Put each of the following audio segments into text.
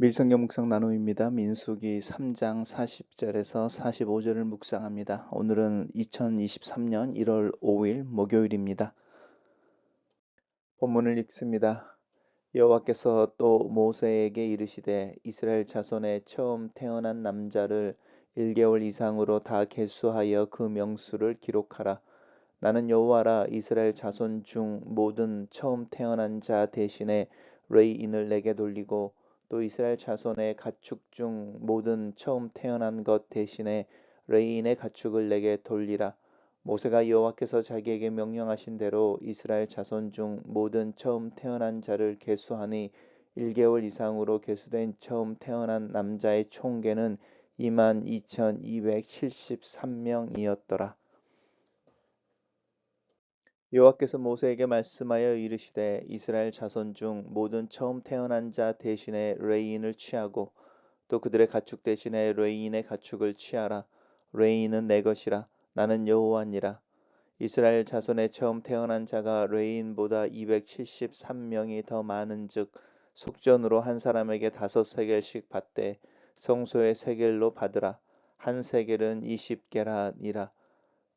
밀성경 묵상 나눔입니다. 민수기 3장 40절에서 45절을 묵상합니다. 오늘은 2023년 1월 5일 목요일입니다. 본문을 읽습니다. 여호와께서 또 모세에게 이르시되 이스라엘 자손의 처음 태어난 남자를 1개월 이상으로 다 계수하여 그 명수를 기록하라. 나는 여호와라 이스라엘 자손 중 모든 처음 태어난 자 대신에 레이인을 내게 돌리고 또 이스라엘 자손의 가축 중 모든 처음 태어난 것 대신에 레인의 가축을 내게 돌리라. 모세가 여호와께서 자기에게 명령하신 대로 이스라엘 자손 중 모든 처음 태어난 자를 계수하니 1개월 이상으로 계수된 처음 태어난 남자의 총계는 22,273명이었더라. 여호와께서 모세에게 말씀하여 이르시되 이스라엘 자손 중 모든 처음 태어난 자 대신에 레인을 취하고 또 그들의 가축 대신에 레인의 가축을 취하라. 레인은 내 것이라. 나는 여호와니라. 이스라엘 자손의 처음 태어난 자가 레인보다 273명이 더 많은즉 속전으로 한 사람에게 다섯 세겔씩 받되 성소의 세겔로 받으라. 한 세겔은 20게라니라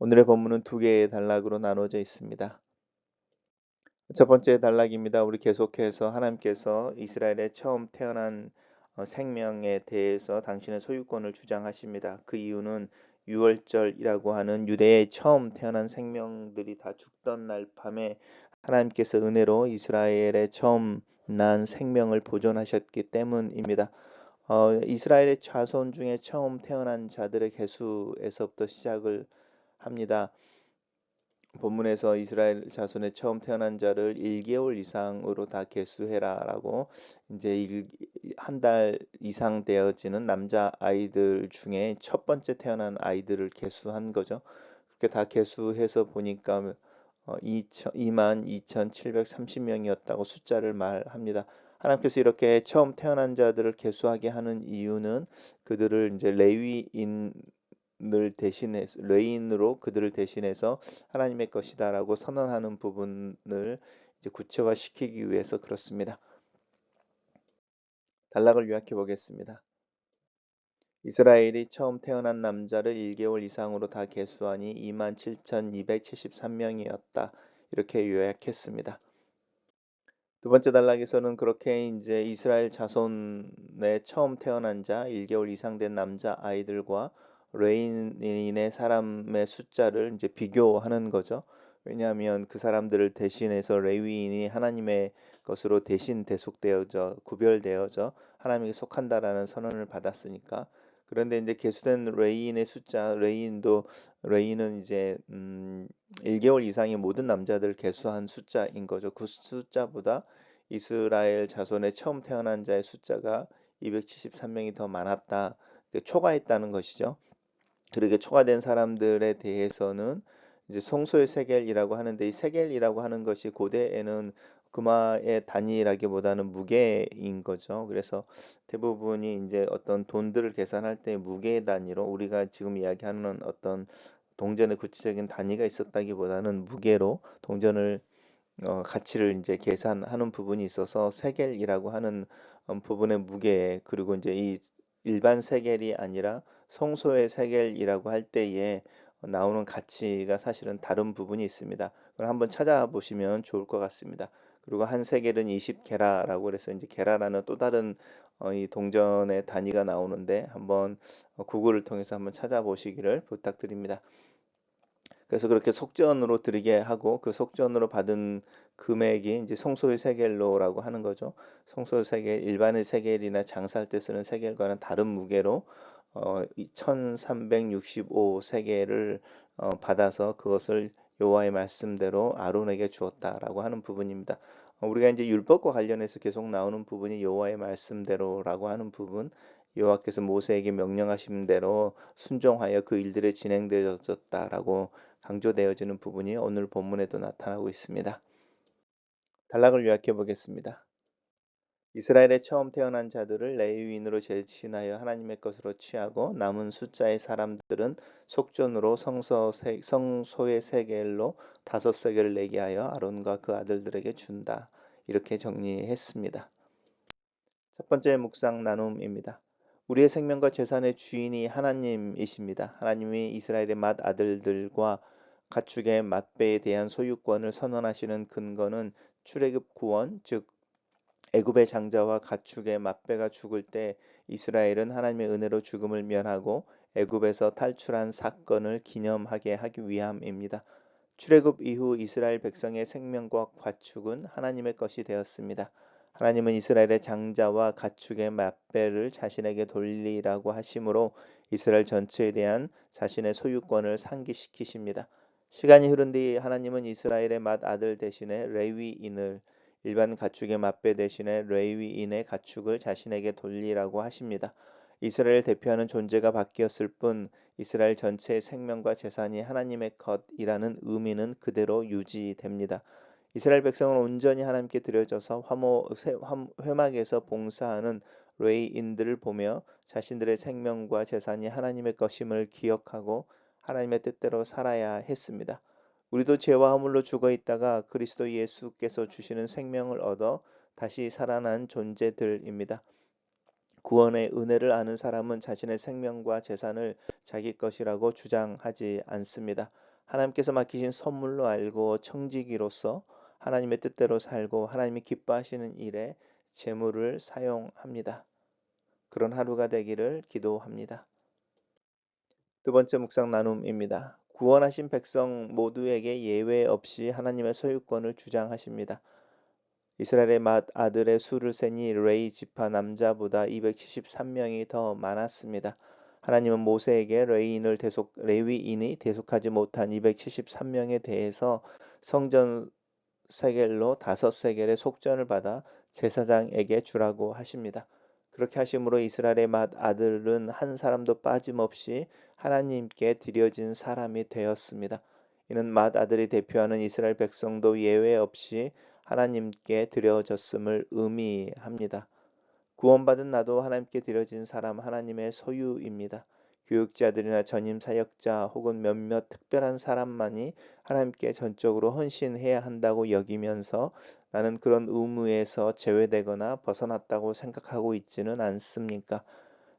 오늘의 본문은 두 개의 단락으로 나눠져 있습니다. 첫 번째 단락입니다. 우리 계속해서 하나님께서 이스라엘의 처음 태어난 어, 생명에 대해서 당신의 소유권을 주장하십니다. 그 이유는 유월절이라고 하는 유대의 처음 태어난 생명들이 다 죽던 날 밤에 하나님께서 은혜로 이스라엘의 처음 난 생명을 보존하셨기 때문입니다. 어, 이스라엘의 자손 중에 처음 태어난 자들의 개수에서부터 시작을 합니다. 본문에서 이스라엘 자손의 처음 태어난 자를 1개월 이상으로 다 개수해라라고 이제 한 달 이상 되어지는 남자 아이들 중에 첫 번째 태어난 아이들을 개수한 거죠. 그렇게 다 개수해서 보니까 2만 2,730명이었다고 숫자를 말합니다. 하나님께서 이렇게 처음 태어난 자들을 개수하게 하는 이유는 그들을 이제 레위인 을 대신해서 레인으로 그들을 대신해서 하나님의 것이다라고 선언하는 부분을 이제 구체화시키기 위해서 그렇습니다. 단락을 요약해 보겠습니다. 이스라엘이 처음 태어난 남자를 1개월 이상으로 다 개수하니 27,273명이었다. 이렇게 요약했습니다. 두 번째 단락에서는 그렇게 이제 이스라엘 자손의 처음 태어난 자 1개월 이상 된 남자 아이들과 레인인의 사람의 숫자를 이제 비교하는 거죠. 왜냐하면 그 사람들을 대신해서 레위인이 하나님의 것으로 대신 대속되어져 구별되어져 하나님에게 속한다라는 선언을 받았으니까 그런데 이제 개수된 레인의 숫자 레인도 레인은 이제 음 1개월 이상의 모든 남자들 개수한 숫자인 거죠. 그 숫자보다 이스라엘 자손의 처음 태어난 자의 숫자가 273명이 더 많았다. 초과했다는 것이죠. 그렇게 초과된 사람들에 대해서는 이제 성소의 세겔이라고 하는데 이 세겔이라고 하는 것이 고대에는 금화의 단위라기보다는 무게인 거죠. 그래서 대부분이 이제 어떤 돈들을 계산할 때 무게 단위로 우리가 지금 이야기하는 어떤 동전의 구체적인 단위가 있었다기보다는 무게로 동전을 어, 가치를 이제 계산하는 부분이 있어서 세겔이라고 하는 음, 부분의 무게 그리고 이제 이 일반 세겔이 아니라 성소의 세겔이라고 할 때에 나오는 가치가 사실은 다른 부분이 있습니다. 그걸 한번 찾아보시면 좋을 것 같습니다. 그리고 한 세겔은 20게라라고 그래서 이제 게라라는 또 다른 어, 이 동전의 단위가 나오는데 한번 어, 구글을 통해서 한번 찾아보시기를 부탁드립니다. 그래서 그렇게 속전으로 드리게 하고 그 속전으로 받은 금액이 이제 성소의 세겔로라고 하는 거죠. 성소의 세겔, 일반의 세겔이나 장사할 때 쓰는 세겔과는 다른 무게로 어, 2365세계를 어, 받아서 그것을 여호와의 말씀대로 아론에게 주었다라고 하는 부분입니다. 우리가 이제 율법과 관련해서 계속 나오는 부분이 여호와의 말씀대로라고 하는 부분, 여호와께서 모세에게 명령하신 대로 순종하여 그 일들이 진행되어졌다라고 강조되어지는 부분이 오늘 본문에도 나타나고 있습니다. 단락을 요약해 보겠습니다. 이스라엘에 처음 태어난 자들을 레위인으로 제신하여 하나님의 것으로 취하고 남은 숫자의 사람들은 속전으로 성서 세, 성소의 세겔로 다섯 세겔을 내게 하여 아론과 그 아들들에게 준다. 이렇게 정리했습니다. 첫 번째 묵상 나눔입니다. 우리의 생명과 재산의 주인이 하나님이십니다. 하나님이 이스라엘의 맏 아들들과 가축의 맏배에 대한 소유권을 선언하시는 근거는 출애굽 구원, 즉 애굽의 장자와 가축의 맏배가 죽을 때 이스라엘은 하나님의 은혜로 죽음을 면하고 애굽에서 탈출한 사건을 기념하게 하기 위함입니다. 출애굽 이후 이스라엘 백성의 생명과 가축은 하나님의 것이 되었습니다. 하나님은 이스라엘의 장자와 가축의 맏배를 자신에게 돌리라고 하심으로 이스라엘 전체에 대한 자신의 소유권을 상기시키십니다. 시간이 흐른 뒤 하나님은 이스라엘의 맏 아들 대신에 레위인을 일반 가축의 맏배 대신에 레위인의 가축을 자신에게 돌리라고 하십니다. 이스라엘 대표하는 존재가 바뀌었을 뿐 이스라엘 전체의 생명과 재산이 하나님의 것이라는 의미는 그대로 유지됩니다. 이스라엘 백성은 온전히 하나님께 드려져서 화모, 회막에서 봉사하는 레이인들을 보며 자신들의 생명과 재산이 하나님의 것임을 기억하고 하나님의 뜻대로 살아야 했습니다. 우리도 죄와 허물로 죽어 있다가 그리스도 예수께서 주시는 생명을 얻어 다시 살아난 존재들입니다. 구원의 은혜를 아는 사람은 자신의 생명과 재산을 자기 것이라고 주장하지 않습니다. 하나님께서 맡기신 선물로 알고 청지기로서 하나님의 뜻대로 살고 하나님이 기뻐하시는 일에 재물을 사용합니다. 그런 하루가 되기를 기도합니다. 두 번째 묵상 나눔입니다. 구원하신 백성 모두에게 예외 없이 하나님의 소유권을 주장하십니다. 이스라엘의 맏 아들의 수를 세니 레이 지파 남자보다 273명이 더 많았습니다. 하나님은 모세에게 레위인을 대속, 레위인이 대속하지 못한 273명에 대해서 성전 세겔로 다섯 세겔의 속전을 받아 제사장에게 주라고 하십니다. 그렇게 하심으로 이스라엘의 맏 아들은 한 사람도 빠짐없이 하나님께 드려진 사람이 되었습니다. 이는 맏 아들이 대표하는 이스라엘 백성도 예외 없이 하나님께 드려졌음을 의미합니다. 구원받은 나도 하나님께 드려진 사람 하나님의 소유입니다. 교육자들이나 전임 사역자 혹은 몇몇 특별한 사람만이 하나님께 전적으로 헌신해야 한다고 여기면서 나는 그런 의무에서 제외되거나 벗어났다고 생각하고 있지는 않습니까?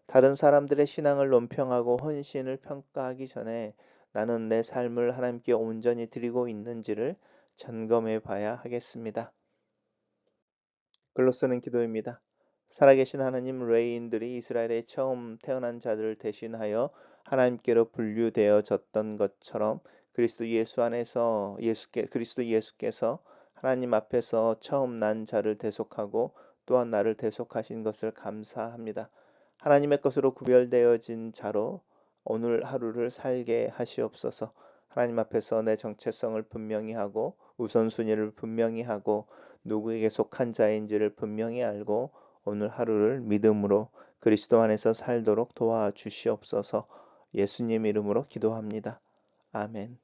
다른 사람들의 신앙을 논평하고 헌신을 평가하기 전에 나는 내 삶을 하나님께 온전히 드리고 있는지를 점검해 봐야 하겠습니다. 글로 쓰는 기도입니다. 살아계신 하나님 레인들이 이스라엘에 처음 태어난 자들을 대신하여 하나님께로 분류되어졌던 것처럼 그리스도 예수 안에서 예수께 그리스도 예수께서 하나님 앞에서 처음 난 자를 대속하고 또한 나를 대속하신 것을 감사합니다. 하나님의 것으로 구별되어진 자로 오늘 하루를 살게 하시옵소서. 하나님 앞에서 내 정체성을 분명히 하고 우선순위를 분명히 하고 누구에게 속한 자인지를 분명히 알고 오늘 하루를 믿음으로 그리스도 안에서 살도록 도와주시옵소서 예수님 이름으로 기도합니다. 아멘.